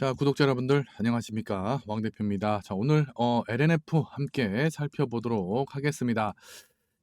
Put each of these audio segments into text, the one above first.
자, 구독자 여러분들 안녕하십니까? 왕 대표입니다. 자, 오늘 어, LNF 함께 살펴보도록 하겠습니다.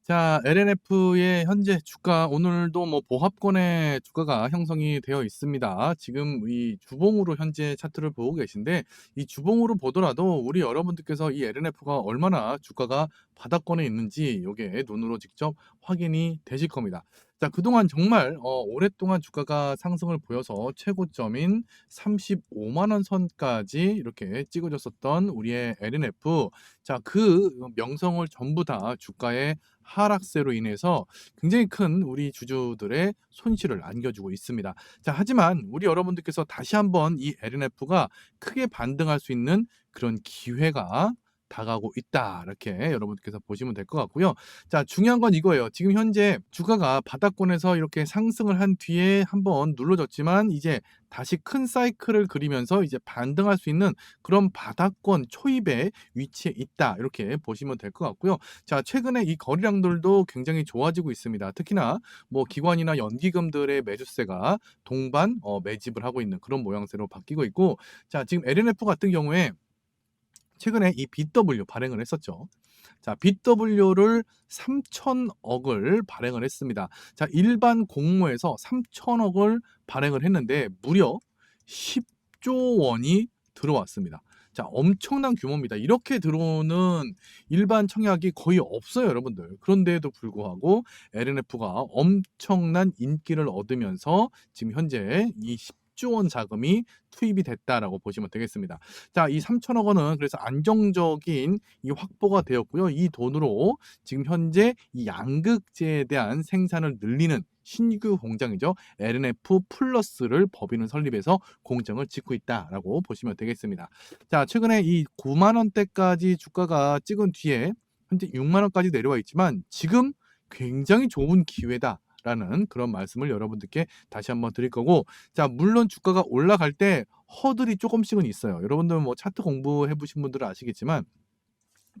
자, LNF의 현재 주가 오늘도 뭐 보합권의 주가가 형성이 되어 있습니다. 지금 이 주봉으로 현재 차트를 보고 계신데 이 주봉으로 보더라도 우리 여러분들께서 이 LNF가 얼마나 주가가 바닥권에 있는지 요게 눈으로 직접 확인이 되실 겁니다. 자, 그동안 정말 어, 오랫동안 주가가 상승을 보여서 최고점인 35만 원 선까지 이렇게 찍어줬었던 우리의 LNF. 자, 그 명성을 전부 다 주가의 하락세로 인해서 굉장히 큰 우리 주주들의 손실을 안겨주고 있습니다. 자, 하지만 우리 여러분들께서 다시 한번 이 LNF가 크게 반등할 수 있는 그런 기회가 다가오고 있다. 이렇게 여러분께서 보시면 될 것 같고요. 자, 중요한 건 이거예요. 지금 현재 주가가 바닥권에서 이렇게 상승을 한 뒤에 한번 눌러졌지만 이제 다시 큰 사이클을 그리면서 이제 반등할 수 있는 그런 바닥권 초입에 위치해 있다. 이렇게 보시면 될 것 같고요. 자, 최근에 이 거래량들도 굉장히 좋아지고 있습니다. 특히나 뭐 기관이나 연기금들의 매수세가 동반 어, 매집을 하고 있는 그런 모양새로 바뀌고 있고 자, 지금 LNF 같은 경우에 최근에 이 BW 발행을 했었죠. 자, BW를 3천억을 발행을 했습니다. 자, 일반 공모에서 3천억을 발행을 했는데 무려 10조 원이 들어왔습니다. 자, 엄청난 규모입니다. 이렇게 들어오는 일반 청약이 거의 없어요, 여러분들. 그런데도 불구하고 LNF가 엄청난 인기를 얻으면서 지금 현재 이 10조 원 자금이 투입이 됐다라고 보시면 되겠습니다. 자, 이 3천억 원은 그래서 안정적인 이 확보가 되었고요. 이 돈으로 지금 현재 이 양극재에 대한 생산을 늘리는 신규 공장이죠. LNF 플러스를 법인을 설립해서 공장을 짓고 있다라고 보시면 되겠습니다. 자, 최근에 이 9만 원대까지 주가가 찍은 뒤에 현재 6만 원까지 내려와 있지만 지금 굉장히 좋은 기회다. 라는 그런 말씀을 여러분들께 다시 한번 드릴 거고 자 물론 주가가 올라갈 때 허들이 조금씩은 있어요 여러분들 뭐 차트 공부해 보신 분들은 아시겠지만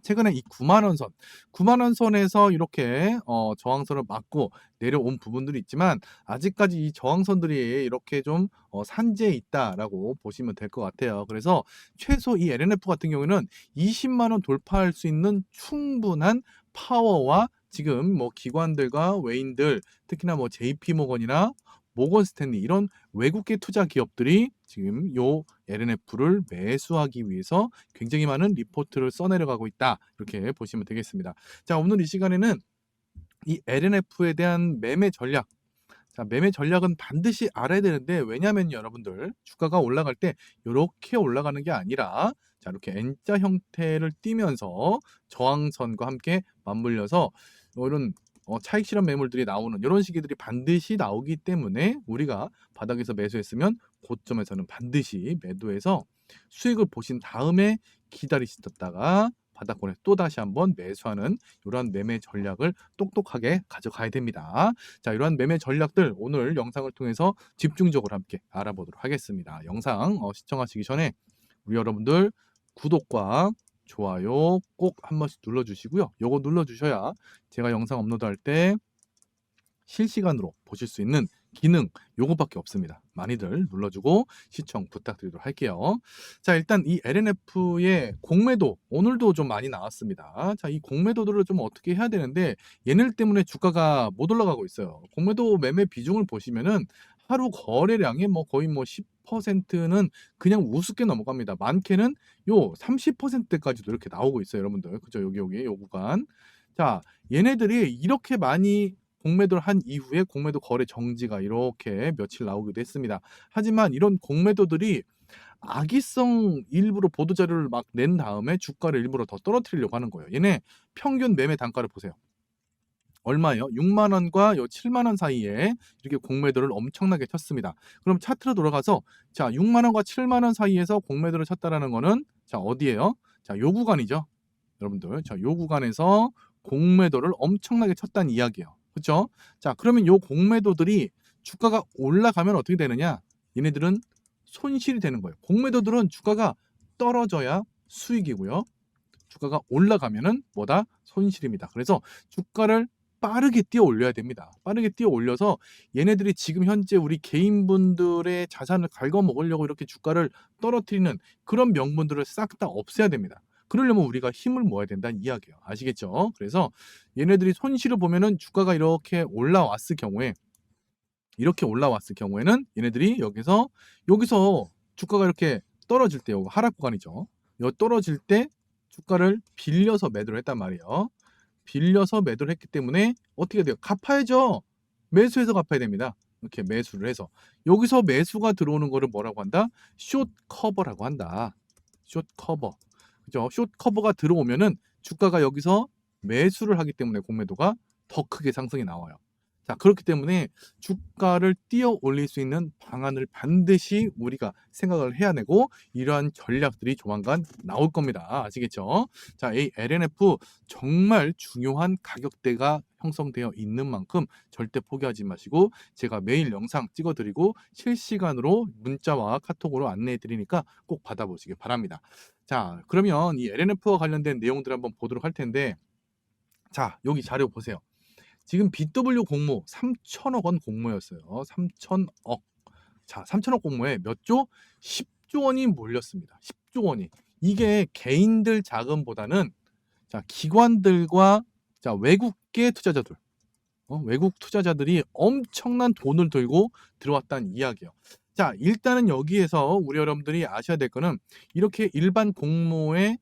최근에 이 9만 원 선, 9만 원 선에서 이렇게 어, 저항선을 맞고 내려온 부분들이 있지만 아직까지 이 저항선들이 이렇게 좀 어, 산재에 있다라고 보시면 될 것 같아요. 그래서 최소 이 LNF 같은 경우에는 20만 원 돌파할 수 있는 충분한 파워와 지금 뭐 기관들과 외인들 특히나 뭐 JP 모건이나 모건 스탠리 이런 외국계 투자 기업들이 지금 요 LNF를 매수하기 위해서 굉장히 많은 리포트를 써내려가고 있다. 이렇게 보시면 되겠습니다. 자, 오늘 이 시간에는 이 LNF에 대한 매매 전략 자, 매매 전략은 반드시 알아야 되는데 왜냐하면 여러분들 주가가 올라갈 때 이렇게 올라가는 게 아니라 자 이렇게 N자 형태를 띠면서 저항선과 함께 맞물려서 이런 어, 차익 실현 매물들이 나오는 이런 시기들이 반드시 나오기 때문에 우리가 바닥에서 매수했으면 고점에서는 반드시 매도해서 수익을 보신 다음에 기다리시다가 바닥권에 또 다시 한번 매수하는 이러한 매매 전략을 똑똑하게 가져가야 됩니다. 자, 이러한 매매 전략들 오늘 영상을 통해서 집중적으로 함께 알아보도록 하겠습니다. 영상 어, 시청하시기 전에 우리 여러분들 구독과 좋아요 꼭 한 번씩 눌러주시고요. 요거 눌러주셔야 제가 영상 업로드할 때 실시간으로 보실 수 있는 기능 요거밖에 없습니다. 많이들 눌러주고 시청 부탁드리도록 할게요. 자 일단 이 LNF의 공매도 오늘도 좀 많이 나왔습니다. 자 이 공매도들을 좀 어떻게 해야 되는데 얘네들 때문에 주가가 못 올라가고 있어요. 공매도 매매 비중을 보시면은 하루 거래량의 뭐 거의 뭐 10% 는 그냥 우습게 넘어갑니다. 많게는 요 30%까지도 이렇게 나오고 있어요, 여러분들. 그죠? 여기 여기 요 구간. 자, 얘네들이 이렇게 많이 공매도를 한 이후에 공매도 거래 정지가 이렇게 며칠 나오기도 했습니다. 하지만 이런 공매도들이 악의성 일부러 보도 자료를 막 낸 다음에 주가를 일부러 더 떨어뜨리려고 하는 거예요. 얘네 평균 매매 단가를 보세요. 얼마예요? 6만 원과 요 7만 원 사이에 이렇게 공매도를 엄청나게 쳤습니다. 그럼 차트로 돌아가서 자, 6만 원과 7만 원 사이에서 공매도를 쳤다라는 거는 자, 어디예요? 자, 요 구간이죠. 여러분들. 자, 요 구간에서 공매도를 엄청나게 쳤다는 이야기예요. 그렇죠? 자, 그러면 요 공매도들이 주가가 올라가면 어떻게 되느냐? 얘네들은 손실이 되는 거예요. 공매도들은 주가가 떨어져야 수익이고요. 주가가 올라가면은 뭐다? 손실입니다. 그래서 주가를 빠르게 뛰어 올려야 됩니다. 빠르게 뛰어 올려서 얘네들이 지금 현재 우리 개인분들의 자산을 갉아 먹으려고 이렇게 주가를 떨어뜨리는 그런 명분들을 싹 다 없애야 됩니다. 그러려면 우리가 힘을 모아야 된다는 이야기예요. 아시겠죠? 그래서 얘네들이 손실을 보면은 주가가 이렇게 올라왔을 경우에 이렇게 올라왔을 경우에는 얘네들이 여기서 여기서 주가가 이렇게 떨어질 때 하락 구간이죠. 요 떨어질 때 주가를 빌려서 매도를 했단 말이에요. 빌려서 매도를 했기 때문에 어떻게 돼요? 갚아야죠. 매수해서 갚아야 됩니다. 이렇게 매수를 해서 여기서 매수가 들어오는 거를 뭐라고 한다? 숏 커버라고 한다. 숏 커버. 그죠? 숏 커버가 들어오면은 주가가 여기서 매수를 하기 때문에 공매도가 더 크게 상승이 나와요. 자, 그렇기 때문에 주가를 뛰어 올릴 수 있는 방안을 반드시 우리가 생각을 해야 되고 이러한 전략들이 조만간 나올 겁니다. 아시겠죠? 자, 이 LNF 정말 중요한 가격대가 형성되어 있는 만큼 절대 포기하지 마시고 제가 매일 영상 찍어드리고 실시간으로 문자와 카톡으로 안내해 드리니까 꼭 받아보시기 바랍니다. 자, 그러면 이 LNF와 관련된 내용들 한번 보도록 할 텐데 자, 여기 자료 보세요. 지금 BW 공모 3천억 원 공모였어요. 3천억. 자, 3천억 공모에 몇 조? 10조 원이 몰렸습니다. 10조 원이. 이게 개인들 자금보다는 자, 기관들과 자, 외국계 투자자들. 어, 외국 투자자들이 엄청난 돈을 들고 들어왔다는 이야기예요. 자, 일단은 여기에서 우리 여러분들이 아셔야 될 거는 이렇게 일반 공모에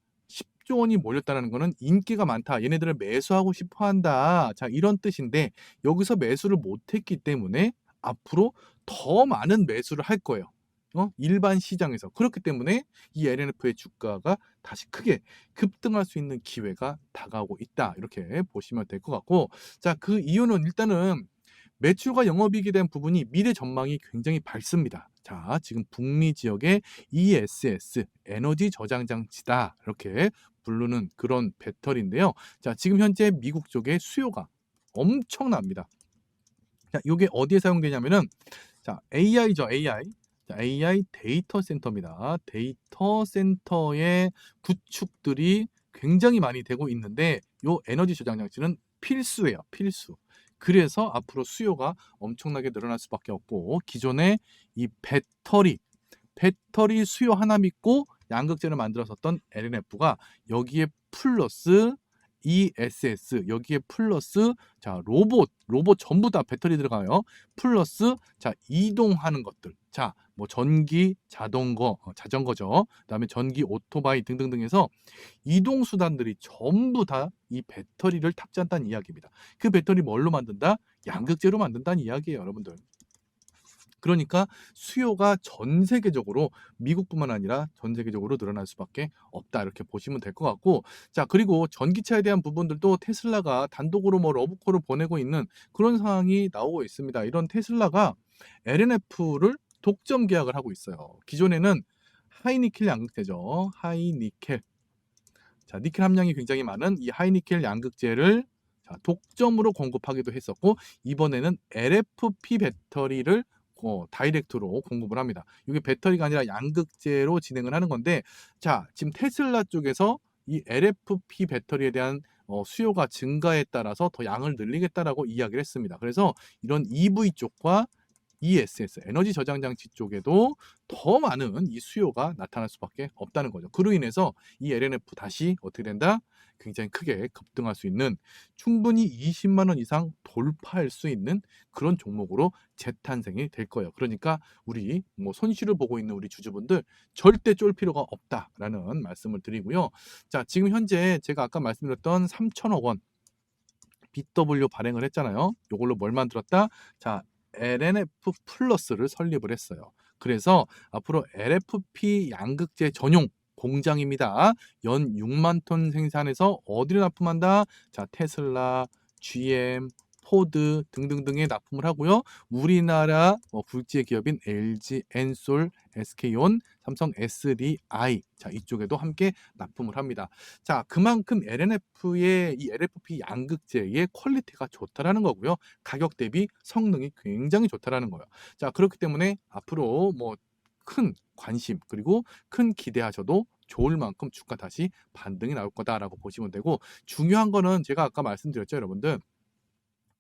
10조 원이 몰렸다는 거는 인기가 많다. 얘네들을 매수하고 싶어 한다. 자, 이런 뜻인데 여기서 매수를 못했기 때문에 앞으로 더 많은 매수를 할 거예요. 어? 일반 시장에서. 그렇기 때문에 이 LNF의 주가가 다시 크게 급등할 수 있는 기회가 다가오고 있다. 이렇게 보시면 될 것 같고. 자, 그 이유는 일단은 매출과 영업이익에 대한 부분이 미래 전망이 굉장히 밝습니다. 자, 지금 북미 지역의 ESS 에너지 저장 장치다. 이렇게 부르는 그런 배터리인데요. 자, 지금 현재 미국 쪽에 수요가 엄청납니다. 자, 이게 어디에 사용되냐면은 자, AI죠, AI. 자, AI 데이터 센터입니다. 데이터 센터의 구축들이 굉장히 많이 되고 있는데 요 에너지 저장 장치는 필수예요. 필수. 그래서 앞으로 수요가 엄청나게 늘어날 수밖에 없고 기존의 이 배터리 배터리 수요 하나 믿고 양극재를 만들었었던 LNF가 여기에 플러스 ESS 여기에 플러스 자 로봇 로봇 전부 다 배터리 들어가요. 플러스 자 이동하는 것들. 자 뭐 전기 자동거 어, 자전거죠. 그다음에 전기 오토바이 등등등해서 이동 수단들이 전부 다 이 배터리를 탑재한다는 이야기입니다. 그 배터리 뭘로 만든다? 양극재로 만든다는 이야기예요 여러분들 그러니까 수요가 전 세계적으로 미국뿐만 아니라 전 세계적으로 늘어날 수밖에 없다 이렇게 보시면 될 것 같고 자 그리고 전기차에 대한 부분들도 테슬라가 단독으로 뭐 러브콜을 보내고 있는 그런 상황이 나오고 있습니다. 이런 테슬라가 LNF를 독점 계약을 하고 있어요. 기존에는 하이니켈 양극재죠. 하이니켈. 자, 니켈 함량이 굉장히 많은 이 하이니켈 양극재를 자, 독점으로 공급하기도 했었고 이번에는 LFP 배터리를 어, 다이렉트로 공급을 합니다. 이게 배터리가 아니라 양극재로 진행을 하는 건데 자 지금 테슬라 쪽에서 이 LFP 배터리에 대한 어, 수요가 증가에 따라서 더 양을 늘리겠다라고 이야기를 했습니다. 그래서 이런 EV 쪽과 ESS 에너지 저장 장치 쪽에도 더 많은 이 수요가 나타날 수밖에 없다는 거죠. 그로 인해서 이 LNF 다시 어떻게 된다? 굉장히 크게 급등할 수 있는 충분히 20만 원 이상 돌파할 수 있는 그런 종목으로 재탄생이 될 거예요. 그러니까 우리 뭐 손실을 보고 있는 우리 주주분들 절대 쫄 필요가 없다라는 말씀을 드리고요. 자, 지금 현재 제가 아까 말씀드렸던 3천억 원 BW 발행을 했잖아요. 이걸로 뭘 만들었다? 자, LNF 플러스를 설립을 했어요. 그래서 앞으로 LFP 양극재 전용 공장입니다. 연 6만 톤 생산해서 어디를 납품한다? 자, 테슬라, GM, 포드 등등등에 납품을 하고요. 우리나라 어, 굴지의 기업인 LG, 엔솔, SK온, 삼성 SDI 자 이쪽에도 함께 납품을 합니다. 자 그만큼 LNF의 이 LFP 양극재의 퀄리티가 좋다라는 거고요. 가격 대비 성능이 굉장히 좋다라는 거예요. 자 그렇기 때문에 앞으로 뭐 큰 관심 그리고 큰 기대하셔도 좋을 만큼 주가 다시 반등이 나올 거다라고 보시면 되고 중요한 거는 제가 아까 말씀드렸죠 여러분들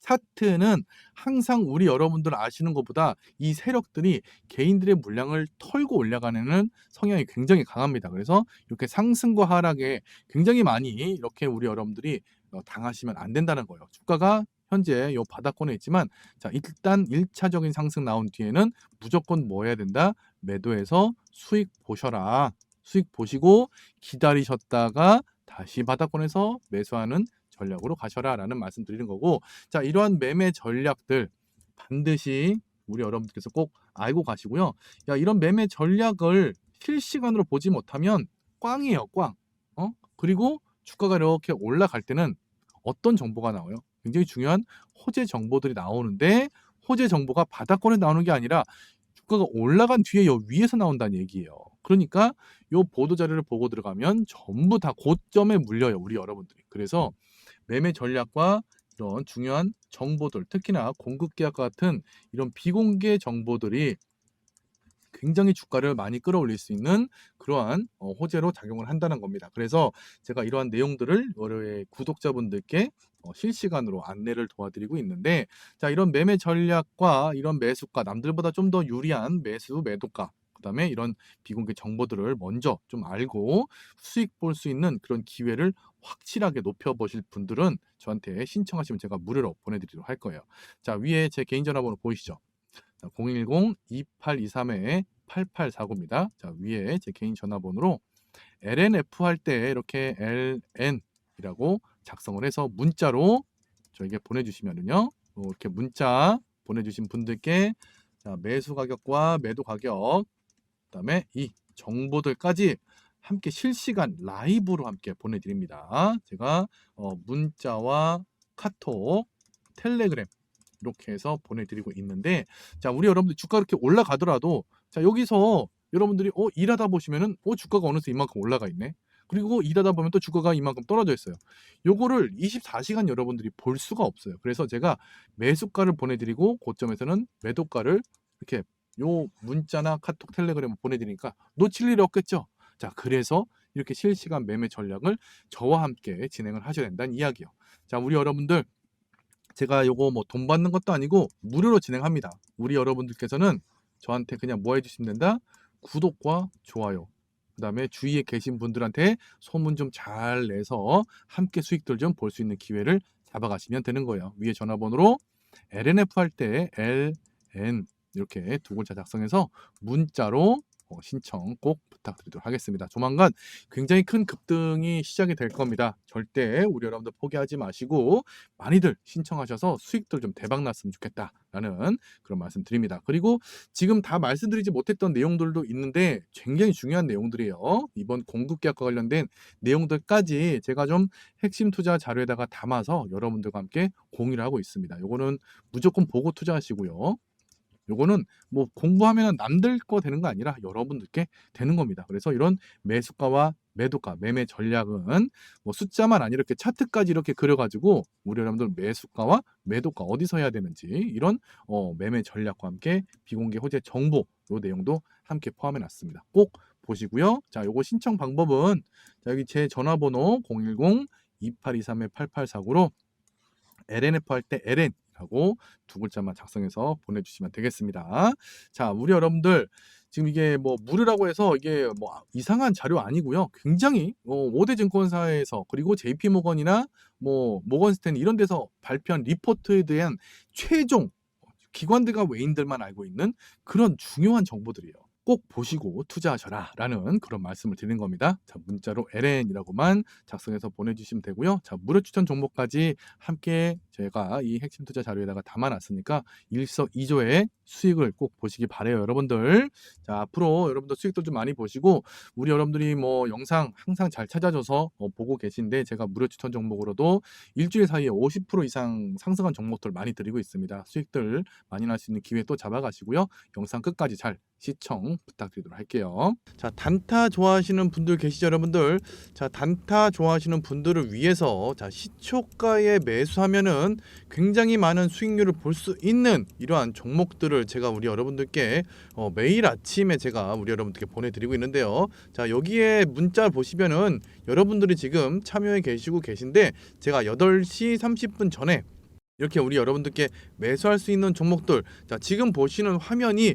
차트는 항상 우리 여러분들 아시는 것보다 이 세력들이 개인들의 물량을 털고 올라가는 성향이 굉장히 강합니다. 그래서 이렇게 상승과 하락에 굉장히 많이 이렇게 우리 여러분들이 어, 당하시면 안 된다는 거예요. 주가가 현재 요 바닥권에 있지만 자 일단 1차적인 상승 나온 뒤에는 무조건 뭐 해야 된다? 매도해서 수익 보셔라. 수익 보시고 기다리셨다가 다시 바닥권에서 매수하는 전략으로 가셔라 라는 말씀 드리는 거고 자 이러한 매매 전략들 반드시 우리 여러분들께서 꼭 알고 가시고요. 야 이런 매매 전략을 실시간으로 보지 못하면 꽝이에요, 꽝. 어? 그리고 주가가 이렇게 올라갈 때는 어떤 정보가 나와요? 굉장히 중요한 호재 정보들이 나오는데 호재 정보가 바닥권에 나오는 게 아니라 주가가 올라간 뒤에 요 위에서 나온다는 얘기예요. 그러니까 요 보도 자료를 보고 들어가면 전부 다 고점에 물려요, 우리 여러분들이. 그래서 매매 전략과 이런 중요한 정보들, 특히나 공급 계약 같은 이런 비공개 정보들이 굉장히 주가를 많이 끌어올릴 수 있는 그러한 어, 호재로 작용을 한다는 겁니다. 그래서 제가 이러한 내용들을 여러 구독자분들께 어, 실시간으로 안내를 도와드리고 있는데 자 이런 매매 전략과 이런 매수가 남들보다 좀 더 유리한 매수 매도가 그다음에 이런 비공개 정보들을 먼저 좀 알고 수익 볼 수 있는 그런 기회를 확실하게 높여 보실 분들은 저한테 신청하시면 제가 무료로 보내드리도록 할 거예요. 자 위에 제 개인 전화번호 보이시죠? 010-2823-8849입니다. 자, 위에 제 개인 전화번호로 LNF 할 때 이렇게 LN 이라고 작성을 해서 문자로 저에게 보내주시면은요. 어, 이렇게 문자 보내주신 분들께 자, 매수 가격과 매도 가격, 그다음에 이 정보들까지 함께 실시간 라이브로 함께 보내드립니다. 제가 어, 문자와 카톡, 텔레그램 이렇게 해서 보내드리고 있는데 자 우리 여러분들 주가 이렇게 올라가더라도 자 여기서 여러분들이 어 일하다 보시면은 어 주가가 어느새 이만큼 올라가 있네 그리고 일하다 보면 또 주가가 이만큼 떨어져 있어요 요거를 24시간 여러분들이 볼 수가 없어요 그래서 제가 매수가를 보내드리고 고점에서는 매도가를 이렇게 요 문자나 카톡 텔레그램 보내드리니까 놓칠 일이 없겠죠 자 그래서 이렇게 실시간 매매 전략을 저와 함께 진행을 하셔야 된다는 이야기요 자 우리 여러분들 제가 요거 뭐 돈 받는 것도 아니고 무료로 진행합니다. 우리 여러분들께서는 저한테 그냥 뭐 해주시면 된다? 구독과 좋아요. 그 다음에 주위에 계신 분들한테 소문 좀 잘 내서 함께 수익들 좀 볼 수 있는 기회를 잡아가시면 되는 거예요. 위에 전화번호로 LNF 할 때 LN 이렇게 두 글자 작성해서 문자로 어, 신청 꼭 부탁드리도록 하겠습니다. 조만간 굉장히 큰 급등이 시작이 될 겁니다. 절대 우리 여러분들 포기하지 마시고 많이들 신청하셔서 수익들 좀 대박 났으면 좋겠다라는 그런 말씀 드립니다. 그리고 지금 다 말씀드리지 못했던 내용들도 있는데 굉장히 중요한 내용들이에요. 이번 공급 계약과 관련된 내용들까지 제가 좀 핵심 투자 자료에다가 담아서 여러분들과 함께 공유를 하고 있습니다. 요거는 무조건 보고 투자하시고요. 요거는 뭐 공부하면 남들 거 되는 거 아니라 여러분들께 되는 겁니다. 그래서 이런 매수가와 매도가, 매매 전략은 뭐 숫자만 아니라 이렇게 차트까지 이렇게 그려가지고 우리 여러분들 매수가와 매도가 어디서 해야 되는지 이런 어, 매매 전략과 함께 비공개 호재 정보 요 내용도 함께 포함해 놨습니다. 꼭 보시고요. 자, 요거 신청 방법은 자, 여기 제 전화번호 010 2823의 8849로 LNF 할 때 LN 하고 두 글자만 작성해서 보내주시면 되겠습니다. 자, 우리 여러분들 지금 이게 뭐 무료라고 해서 이게 뭐 이상한 자료 아니고요. 굉장히 어, 5대 증권사에서 그리고 JP 모건이나 뭐 모건 스탠 이런 데서 발표한 리포트에 대한 최종 기관들과 외인들만 알고 있는 그런 중요한 정보들이에요. 꼭 보시고 투자하셔라 라는 그런 말씀을 드리는 겁니다. 자, 문자로 LN이라고만 작성해서 보내주시면 되고요. 자, 무료 추천 종목까지 함께 제가 이 핵심 투자 자료에다가 담아놨으니까 일석이조의 수익을 꼭 보시기 바래요, 여러분들. 자, 앞으로 여러분들 수익들 좀 많이 보시고 우리 여러분들이 뭐 영상 항상 잘 찾아줘서 어, 보고 계신데 제가 무료 추천 종목으로도 일주일 사이에 50% 이상 상승한 종목들 많이 드리고 있습니다. 수익들 많이 날 수 있는 기회 또 잡아가시고요. 영상 끝까지 잘 시청 부탁드리도록 할게요. 자, 단타 좋아하시는 분들 계시죠, 여러분들? 자, 단타 좋아하시는 분들을 위해서 자, 시초가에 매수하면은 굉장히 많은 수익률을 볼 수 있는 이러한 종목들을 제가 우리 여러분들께 어, 매일 아침에 제가 우리 여러분들께 보내드리고 있는데요. 자, 여기에 문자 보시면은 여러분들이 지금 참여해 계시고 계신데 제가 8시 30분 전에 이렇게 우리 여러분들께 매수할 수 있는 종목들. 자, 지금 보시는 화면이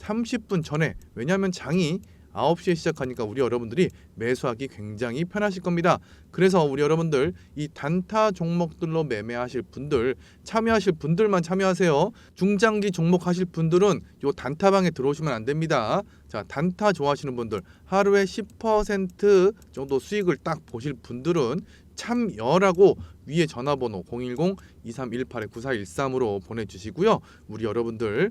30분 전에 왜냐하면 장이 9시에 시작하니까 우리 여러분들이 매수하기 굉장히 편하실 겁니다. 그래서 우리 여러분들 이 단타 종목들로 매매하실 분들 참여하실 분들만 참여하세요. 중장기 종목 하실 분들은 요 단타방에 들어오시면 안 됩니다. 자, 단타 좋아하시는 분들 하루에 10% 정도 수익을 딱 보실 분들은 참여라고 위에 전화번호 010-2318-9413으로 보내주시고요. 우리 여러분들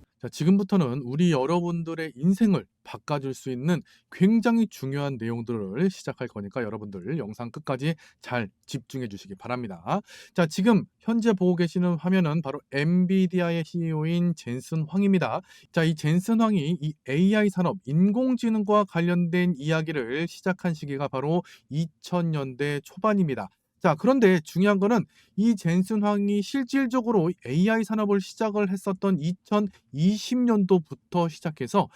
자, 지금부터는 우리 여러분들의 인생을 바꿔줄 수 있는 굉장히 중요한 내용들을 시작할 거니까 여러분들 영상 끝까지 잘 집중해 주시기 바랍니다. 자, 지금 현재 보고 계시는 화면은 바로 엔비디아의 CEO인 젠슨 황입니다. 자, 이 젠슨 황이 이 AI 산업, 인공지능과 관련된 이야기를 시작한 시기가 바로 2000년대 초반입니다. 자, 그런데 중요한 거는 이 젠슨 황이 실질적으로 AI 산업을 시작을 했었던 2020년도부터 시작해서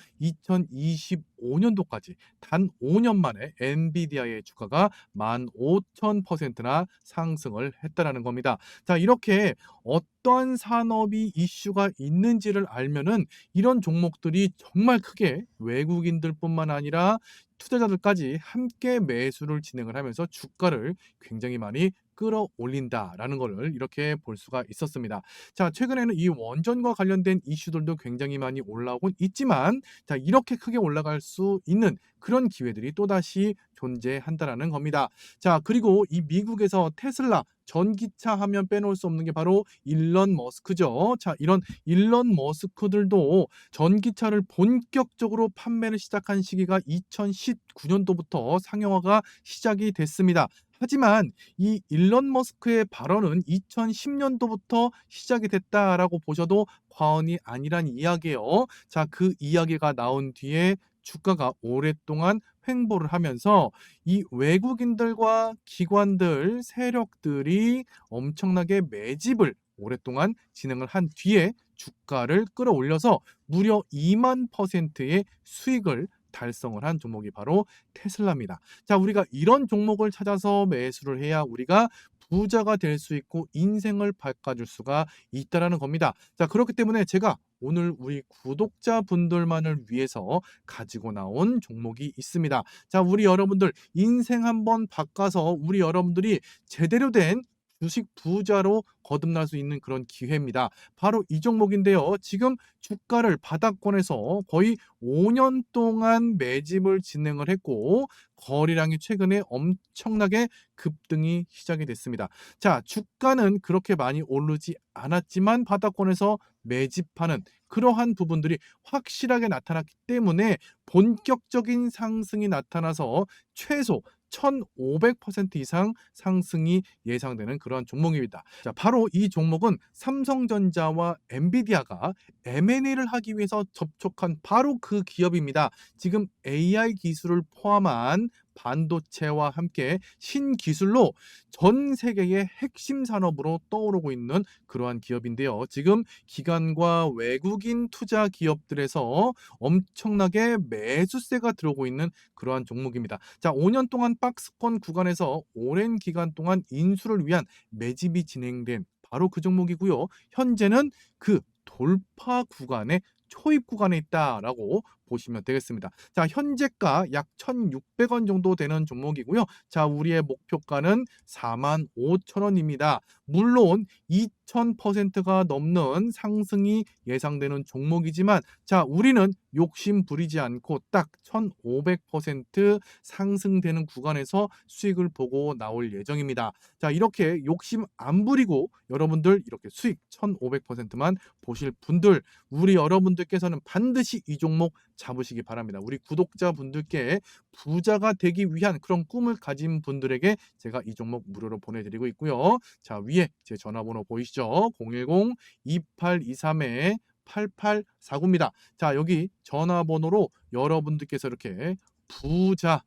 2025년도까지 단 5년 만에 엔비디아의 주가가 15,000%나 상승을 했다라는 겁니다. 자, 이렇게 어떠한 산업이 이슈가 있는지를 알면은 이런 종목들이 정말 크게 외국인들뿐만 아니라 투자자들까지 함께 매수를 진행을 하면서 주가를 굉장히 많이 끌어올린다라는 것을 이렇게 볼 수가 있었습니다. 자, 최근에는 이 원전과 관련된 이슈들도 굉장히 많이 올라오고 있지만 자, 이렇게 크게 올라갈 수 있는 그런 기회들이 또다시 존재한다라는 겁니다. 자, 그리고 이 미국에서 테슬라 전기차 하면 빼놓을 수 없는 게 바로 일론 머스크죠. 자, 이런 일론 머스크들도 전기차를 본격적으로 판매를 시작한 시기가 2019년도부터 상용화가 시작이 됐습니다. 하지만 이 일론 머스크의 발언은 2010년도부터 시작이 됐다라고 보셔도 과언이 아니란 이야기예요. 자, 그 이야기가 나온 뒤에 주가가 오랫동안 횡보를 하면서 이 외국인들과 기관들, 세력들이 엄청나게 매집을 오랫동안 진행을 한 뒤에 주가를 끌어올려서 무려 2만 퍼센트의 수익을 달성을 한 종목이 바로 테슬라입니다. 자, 우리가 이런 종목을 찾아서 매수를 해야 우리가 부자가 될 수 있고 인생을 바꿔줄 수가 있다라는 겁니다. 자, 그렇기 때문에 제가 오늘 우리 구독자 분들만을 위해서 가지고 나온 종목이 있습니다. 자, 우리 여러분들 인생 한번 바꿔서 우리 여러분들이 제대로 된 주식 부자로 거듭날 수 있는 그런 기회입니다. 바로 이 종목인데요. 지금 주가를 바닥권에서 거의 5년 동안 매집을 진행을 했고 거래량이 최근에 엄청나게 급등이 시작이 됐습니다. 자, 주가는 그렇게 많이 오르지 않았지만 바닥권에서 매집하는 그러한 부분들이 확실하게 나타났기 때문에 본격적인 상승이 나타나서 최소 1500% 이상 상승이 예상되는 그런 종목입니다. 자, 바로 이 종목은 삼성전자와 엔비디아가 M&A를 하기 위해서 접촉한 바로 그 기업입니다. 지금 AI 기술을 포함한 반도체와 함께 신기술로 전 세계의 핵심 산업으로 떠오르고 있는 그러한 기업인데요. 지금 기관과 외국인 투자 기업들에서 엄청나게 매수세가 들어오고 있는 그러한 종목입니다. 자, 5년 동안 박스권 구간에서 오랜 기간 동안 인수를 위한 매집이 진행된 바로 그 종목이고요. 현재는 그 돌파 구간에 초입 구간에 있다라고 보시면 되겠습니다. 자, 현재가 약 1,600원 정도 되는 종목이고요. 자, 우리의 목표가는 45,000원입니다. 물론 2,000%가 넘는 상승이 예상되는 종목이지만 자, 우리는 욕심 부리지 않고 딱 1,500% 상승되는 구간에서 수익을 보고 나올 예정입니다. 자, 이렇게 욕심 안 부리고 여러분들 이렇게 수익 1,500%만 보실 분들, 우리 여러분들께서는 반드시 이 종목 잡으시기 바랍니다. 우리 구독자분들께 부자가 되기 위한 그런 꿈을 가진 분들에게 제가 이 종목 무료로 보내드리고 있고요. 자, 위에 제 전화번호 보이시죠? 010-2823에 8849입니다. 자, 여기 전화번호로 여러분들께서 이렇게 부자,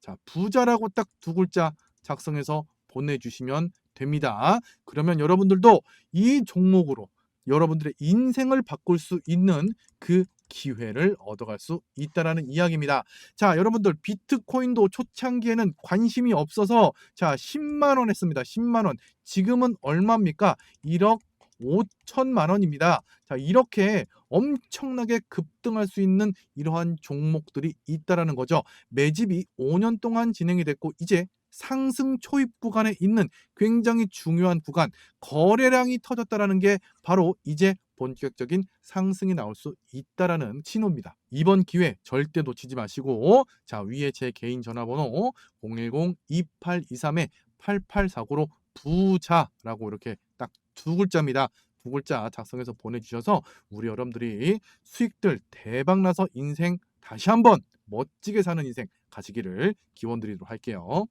자, 부자라고 딱 두 글자 작성해서 보내주시면 됩니다. 그러면 여러분들도 이 종목으로 여러분들의 인생을 바꿀 수 있는 그 기회를 얻어갈 수 있다라는 이야기입니다. 자, 여러분들 비트코인도 초창기에는 관심이 없어서 자, 10만 원 했습니다. 10만 원. 지금은 얼마입니까? 1억 5천만 원입니다. 자, 이렇게 엄청나게 급등할 수 있는 이러한 종목들이 있다라는 거죠. 매집이 5년 동안 진행이 됐고 이제 상승 초입 구간에 있는 굉장히 중요한 구간 거래량이 터졌다라는 게 바로 이제 본격적인 상승이 나올 수 있다라는 신호입니다. 이번 기회 절대 놓치지 마시고 자 위에 제 개인 전화번호 010-2823에 8849로 부자라고 이렇게 딱 두 글자입니다. 두 글자 작성해서 보내주셔서 우리 여러분들이 수익들 대박 나서 인생 다시 한번 멋지게 사는 인생 가시기를 기원 드리도록 할게요.